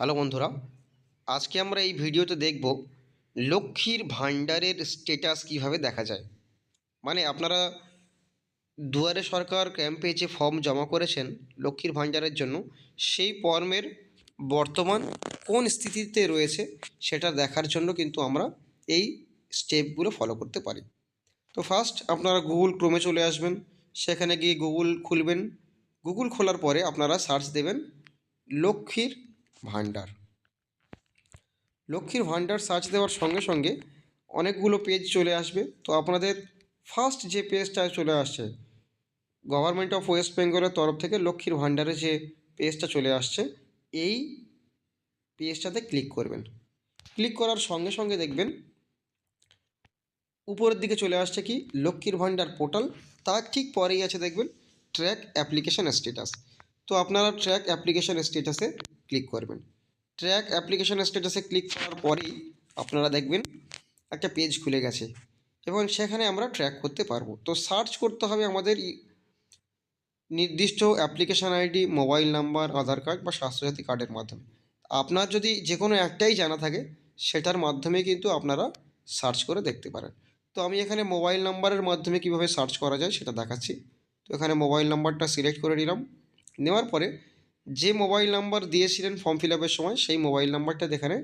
Hello বন্ধুরা, আজকে আমরা এই ভিডিওতে দেখব লক্ষ্মীর ভাণ্ডারের স্টেটাস কীভাবে দেখা যায়। মানে আপনারা দুয়ারে সরকার ক্যাম্পে যে ফর্ম জমা করেছেন লক্ষ্মীর ভাণ্ডারের জন্য, সেই ফর্মের বর্তমান কোন স্থিতিতে রয়েছে সেটা দেখার জন্য কিন্তু আমরা এই স্টেপগুলো ফলো করতে পারি। তো ফার্স্ট আপনারা গুগল ক্রোমে চলে আসবেন, সেখানে গিয়ে গুগল খুলবেন। গুগল খোলার পরে আপনারা সার্চ দেবেন লক্ষ্মীর ভাণ্ডার। লক্ষ্মীর ভাণ্ডার সার্চ দেওয়ার সঙ্গে সঙ্গে অনেকগুলো পেজ চলে আসবে। তো আপনাদের ফার্স্ট যে পেজটা চলে আসছে গভর্নমেন্ট অফ ওয়েস্ট বেঙ্গলের তরফ থেকে লক্ষ্মীর ভাণ্ডারে যে পেজটা চলে আসছে, এই পেজটাতে ক্লিক করবেন। ক্লিক করার সঙ্গে সঙ্গে দেখবেন, উপরের দিকে চলে আসছে কি, লক্ষ্মীর ভাণ্ডার পোর্টাল তার ঠিক পরেই আছে দেখবেন ট্র্যাক অ্যাপ্লিকেশন স্ট্যাটাস তো আপনারা ট্র্যাক অ্যাপ্লিকেশন স্ট্যাটাসে ক্লিক করবেন। ট্র্যাক অ্যাপ্লিকেশন স্ট্যাটাসে ক্লিক করার পরেই আপনারা দেখবেন একটা পেজ খুলে গেছে এবং সেখানে আমরা ট্র্যাক করতে পারব। তো সার্চ করতে হবে আমাদের নির্দিষ্ট application ID mobile number Aadhaar card বা স্বাস্থ্যসাথী কার্ডের মাধ্যমে। আপনার যদি যে কোনো একটাই জানা থাকে, সেটার মাধ্যমে কিন্তু আপনারা সার্চ করে দেখতে পারেন। তো আমি এখানে মোবাইল নাম্বারের মাধ্যমে কীভাবে সার্চ করা যায় সেটা দেখাচ্ছি। তো এখানে মোবাইল নাম্বারটা সিলেক্ট করে নিলাম। নেওয়ার পরে যে মোবাইল নাম্বার দিয়েছিলেন ফর্ম ফিল আপের সময়, সেই মোবাইল নাম্বারটা এখানে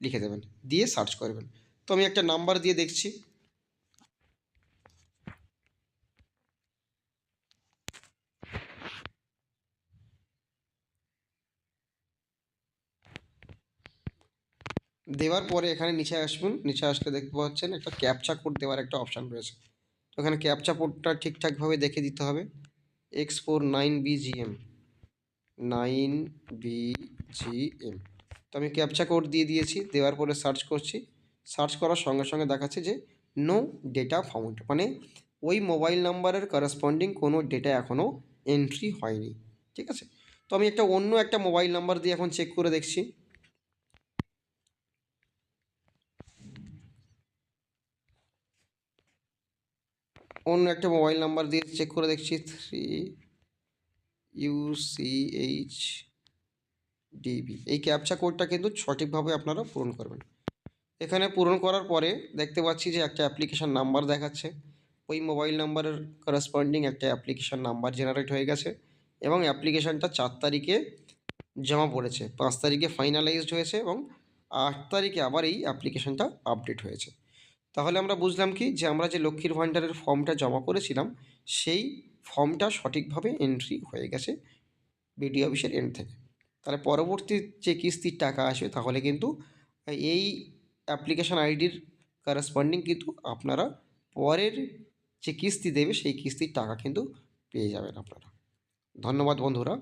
লিখে দেবেন, দিয়ে সার্চ করবেন। তো আমি একটা নাম্বার দিয়ে দেখছি। দেওয়ার পরে এখানে নিচে আসবেন, নিচে আসলে দেখতে পাচ্ছেন একটা ক্যাপচা কোড দেওয়ার একটা অপশান রয়েছে। তো এখানে ক্যাপচা কোডটা ঠিকঠাকভাবে দেখে দিতে হবে। X four nine BGM nine BGM তো আমি ক্যাপচা কোড দিয়ে দিয়েছি, দেওয়ার পরে সার্চ করছি। সার্চ করার সঙ্গে সঙ্গে দেখাচ্ছে যে নো ডেটা ফাউন্ড মানে ওই মোবাইল নাম্বারের করেসপন্ডিং কোনো ডেটা এখনও এন্ট্রি হয়নি, ঠিক আছে? তো আমি একটা অন্য একটা মোবাইল নাম্বার দিয়ে এখন চেক করে দেখছি। অন্য একটা মোবাইল নাম্বার দিয়ে চেক করে দেখছি, থ্রি ইউসিএইচ ডিবি এই ক্যাপচা কোডটা কিন্তু সঠিকভাবে আপনারা পূরণ করবেন। এখানে পূরণ করার পরে দেখতে পাচ্ছি যে একটা অ্যাপ্লিকেশান নাম্বার দেখাচ্ছে। ওই মোবাইল নাম্বারের করেসপন্ডিং একটা অ্যাপ্লিকেশান নাম্বার জেনারেট হয়ে গেছে এবং অ্যাপ্লিকেশানটা চার তারিখে জমা পড়েছে, পাঁচ তারিখে ফাইনালাইজড হয়েছে এবং আট তারিখে আবার এই অ্যাপ্লিকেশানটা আপডেট হয়েছে। তাহলে আমরা বুঝলাম কি যে আমরা যে লক্ষ্মীর ভাণ্ডারের ফর্মটা জমা করেছিলাম, সেই ফর্মটা সঠিকভাবে এন্ট্রি হয়ে গেছে বিডি অফিসের এন্ড থেকে। তাহলে পরবর্তী যে কিস্তির টাকা আসবে, তাহলে কিন্তু এই অ্যাপ্লিকেশান আইডির করেসপন্ডিং কিন্তু আপনারা পরের যে কিস্তি দেবে, সেই কিস্তির টাকা কিন্তু পেয়ে যাবেন আপনারা। ধন্যবাদ বন্ধুরা।